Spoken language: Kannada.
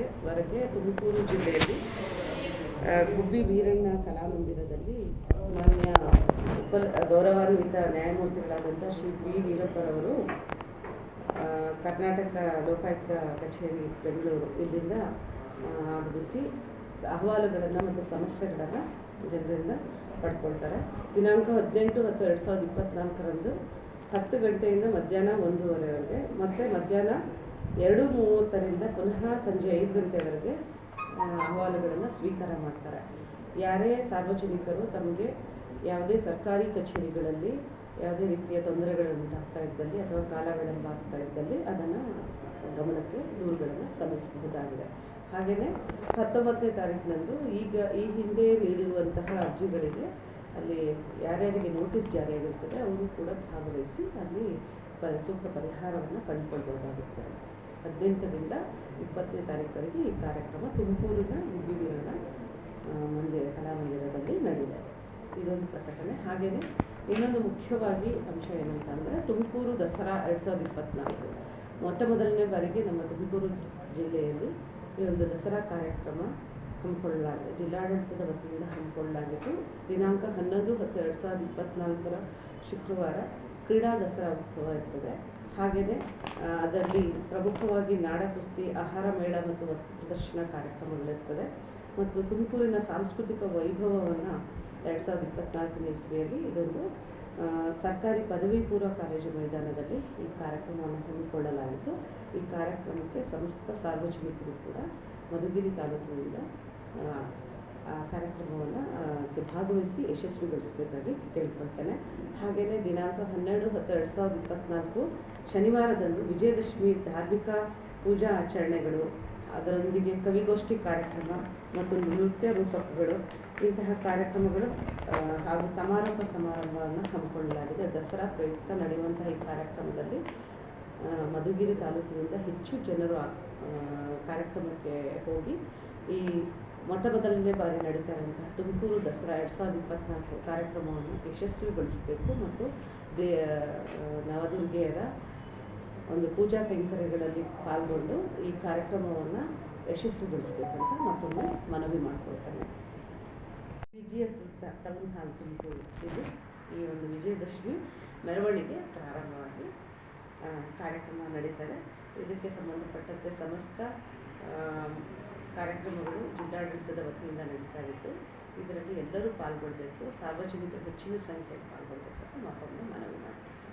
ಗಂಟೆಗೆ ವರೆಗೆ ತುಮಕೂರು ಜಿಲ್ಲೆಯಲ್ಲಿ ಗುಬ್ಬಿ ವೀರಣ್ಣ ಕಲಾಮಂದಿರದಲ್ಲಿ ಮಾನ್ಯ ಉಪ, ಗೌರವಾನ್ವಿತ ನ್ಯಾಯಮೂರ್ತಿಗಳಾದಂಥ ಶ್ರೀ ಬಿ ವೀರಪ್ಪರವರು ಕರ್ನಾಟಕ ಲೋಕಾಯುಕ್ತ ಕಚೇರಿ ಬೆಂಗಳೂರು ಇಲ್ಲಿಂದ ಆಗಮಿಸಿ ಅಹವಾಲುಗಳನ್ನು ಮತ್ತು ಸಮಸ್ಯೆಗಳನ್ನು ಜನರಿಂದ ಪಡ್ಕೊಳ್ತಾರೆ. ದಿನಾಂಕ ಹದಿನೆಂಟು ಮತ್ತು ಎರಡು ಸಾವಿರದ ಇಪ್ಪತ್ತ್ನಾಲ್ಕರಂದು ಹತ್ತು ಗಂಟೆಯಿಂದ ಮಧ್ಯಾಹ್ನ ಒಂದೂವರೆವರೆಗೆ, ಮತ್ತು ಮಧ್ಯಾಹ್ನ ಎರಡು ಮೂವತ್ತರಿಂದ ಪುನಃ ಸಂಜೆ ಐದು ಗಂಟೆವರೆಗೆ ಅಹವಾಲುಗಳನ್ನು ಸ್ವೀಕಾರ ಮಾಡ್ತಾರೆ. ಯಾರೇ ಸಾರ್ವಜನಿಕರು ತಮಗೆ ಯಾವುದೇ ಸರ್ಕಾರಿ ಕಚೇರಿಗಳಲ್ಲಿ ಯಾವುದೇ ರೀತಿಯ ತೊಂದರೆಗಳು ಉಂಟಾಗ್ತಾ ಇದ್ದಲ್ಲಿ ಅಥವಾ ಕಾಲ ವಿಳಂಬ ಆಗ್ತಾ ಇದ್ದಲ್ಲಿ ಅದನ್ನು ಗಮನಕ್ಕೆ ದೂರುಗಳನ್ನು ಸಲ್ಲಿಸಬಹುದಾಗಿದೆ. ಹಾಗೆಯೇ ಹತ್ತೊಂಬತ್ತನೇ ತಾರೀಕಿನಂದು ಈಗ ಈ ಹಿಂದೆ ನೀಡಿರುವಂತಹ ಅರ್ಜಿಗಳಿಗೆ ಅಲ್ಲಿ ಯಾರ್ಯಾರಿಗೆ ನೋಟಿಸ್ ಜಾರಿಯಾಗಿರ್ತದೆ, ಅವರು ಕೂಡ ಭಾಗವಹಿಸಿ ಅಲ್ಲಿ ಸೂಕ್ತ ಪರಿಹಾರವನ್ನು ಕಂಡುಕೊಳ್ಬಹುದಾಗಿರ್ತದೆ. ಹದಿನೆಂಟರಿಂದ ಇಪ್ಪತ್ತನೇ ತಾರೀಕುವರೆಗೆ ಈ ಕಾರ್ಯಕ್ರಮ ತುಮಕೂರಿನ ಆ, ಮಂದಿರ ಕಲಾಮಂದಿರದಲ್ಲಿ ನಡೆದಿದೆ. ಇದೊಂದು ಪ್ರಕಟಣೆ. ಹಾಗೆಯೇ ಇನ್ನೊಂದು ಮುಖ್ಯವಾಗಿ ಅಂಶ ಏನಂತಂದರೆ ತುಮಕೂರು ದಸರಾ ಎರಡು ಸಾವಿರದ ಇಪ್ಪತ್ತ್ನಾಲ್ಕು ಮೊಟ್ಟ ಮೊದಲನೇ ಬಾರಿಗೆ ನಮ್ಮ ತುಮಕೂರು ಜಿಲ್ಲೆಯಲ್ಲಿ ಈ ಒಂದು ದಸರಾ ಕಾರ್ಯಕ್ರಮ ಹಮ್ಮಿಕೊಳ್ಳಲಾಗಿದೆ. ಜಿಲ್ಲಾಡಳಿತದ ವತಿಯಿಂದ ಹಮ್ಮಿಕೊಳ್ಳಲಾಗಿದ್ದು ದಿನಾಂಕ ಹನ್ನೊಂದು ಹತ್ತು ಎರಡು ಸಾವಿರದ ಇಪ್ಪತ್ತ್ನಾಲ್ಕರ ಶುಕ್ರವಾರ ಕ್ರೀಡಾ ದಸರಾ ಉತ್ಸವ ಇರ್ತದೆ. ಹಾಗೆಯೇ ಅದರಲ್ಲಿ ಪ್ರಮುಖವಾಗಿ ನಾಡ ಕುಸ್ತಿ ಆಹಾರ ಮೇಳ ಮತ್ತು ವಸ್ತು ಪ್ರದರ್ಶನ ಕಾರ್ಯಕ್ರಮಗಳಿರ್ತದೆ. ಮತ್ತು ತುಮಕೂರಿನ ಸಾಂಸ್ಕೃತಿಕ ವೈಭವವನ್ನು ಎರಡು ಸಾವಿರದ ಇಪ್ಪತ್ತ್ನಾಲ್ಕನೇ ಇಸ್ವಿಯಲ್ಲಿ ಇದೊಂದು ಸರ್ಕಾರಿ ಪದವಿ ಪೂರ್ವ ಕಾಲೇಜು ಮೈದಾನದಲ್ಲಿ ಈ ಕಾರ್ಯಕ್ರಮವನ್ನು ಹಮ್ಮಿಕೊಳ್ಳಲಾಯಿತು ಈ ಕಾರ್ಯಕ್ರಮಕ್ಕೆ ಸಮಸ್ತ ಸಾರ್ವಜನಿಕರು ಕೂಡ ಮಧುಗಿರಿ ತಾಲೂಕಿನಿಂದ ಕಾರ್ಯಕ್ರಮವನ್ನು ಭಾಗವಹಿಸಿ ಯಶಸ್ವಿಗೊಳಿಸಬೇಕಾಗಿ ಕೇಳ್ಕೊಳ್ತೇನೆ. ಹಾಗೆಯೇ ದಿನಾಂಕ ಹನ್ನೆರಡು ಹತ್ತು ಎರಡು ಸಾವಿರದ ಇಪ್ಪತ್ತ್ನಾಲ್ಕು ಶನಿವಾರದಂದು ವಿಜಯದಶಮಿ ಧಾರ್ಮಿಕ ಪೂಜಾ ಆಚರಣೆಗಳು, ಅದರೊಂದಿಗೆ ಕವಿಗೋಷ್ಠಿ ಕಾರ್ಯಕ್ರಮ ಮತ್ತು ನೃತ್ಯ ರೂಪಕಗಳು, ಇಂತಹ ಕಾರ್ಯಕ್ರಮಗಳು ಹಾಗೂ ಸಮಾರೋಪ ಸಮಾರಂಭವನ್ನು ಹಮ್ಮಿಕೊಳ್ಳಲಾಗಿದೆ. ದಸರಾ ಪ್ರಯುಕ್ತ ನಡೆಯುವಂತಹ ಈ ಕಾರ್ಯಕ್ರಮದಲ್ಲಿ ಮಧುಗಿರಿ ತಾಲೂಕಿನಿಂದ ಹೆಚ್ಚು ಜನರು ಕಾರ್ಯಕ್ರಮಕ್ಕೆ ಹೋಗಿ ಈ ಮೊಟ್ಟ ಮೊದಲನೇ ಬಾರಿ ನಡೀತಾ ಇರುವಂತಹ ತುಮಕೂರು ದಸರಾ ಎರಡು ಸಾವಿರದ ಇಪ್ಪತ್ತ್ನಾಲ್ಕು ಕಾರ್ಯಕ್ರಮವನ್ನು ಯಶಸ್ವಿಗೊಳಿಸಬೇಕು ಮತ್ತು ದೇ ನವದುರ್ಗೆಯರ ಒಂದು ಪೂಜಾ ಕೈಂಕರ್ಯಗಳಲ್ಲಿ ಪಾಲ್ಗೊಂಡು ಈ ಕಾರ್ಯಕ್ರಮವನ್ನು ಯಶಸ್ವಿಗೊಳಿಸಬೇಕಂತ ಮತ್ತೊಮ್ಮೆ ಮನವಿ ಮಾಡಿಕೊಳ್ತಾನೆ. ವಿಜಯ ಸೂಕ್ತ ಟೌನ್ ಹಾಲ್ ತುಮಕೂರು ಇದು ಈ ಒಂದು ವಿಜಯದಶಮಿ ಮೆರವಣಿಗೆ ಪ್ರಾರಂಭವಾಗಿ ಕಾರ್ಯಕ್ರಮ ನಡೀತಾರೆ ಇದಕ್ಕೆ ಸಂಬಂಧಪಟ್ಟಂತೆ ಸಮಸ್ತ ಕಾರ್ಯಕ್ರಮಗಳು ಜಿಲ್ಲಾಡಳಿತದ ವತಿಯಿಂದ ನಡೀತಾ ಇದ್ದು, ಇದರಲ್ಲಿ ಎಲ್ಲರೂ ಪಾಲ್ಗೊಳ್ಳಬೇಕು ಸಾರ್ವಜನಿಕರು ಹೆಚ್ಚಿನ ಸಂಖ್ಯೆಯಲ್ಲಿ ಪಾಲ್ಗೊಳ್ಬೇಕು ಅಂತ ಮತ್ತೊಮ್ಮೆ ಮನವಿ ಮಾಡ್ತೀನಿ.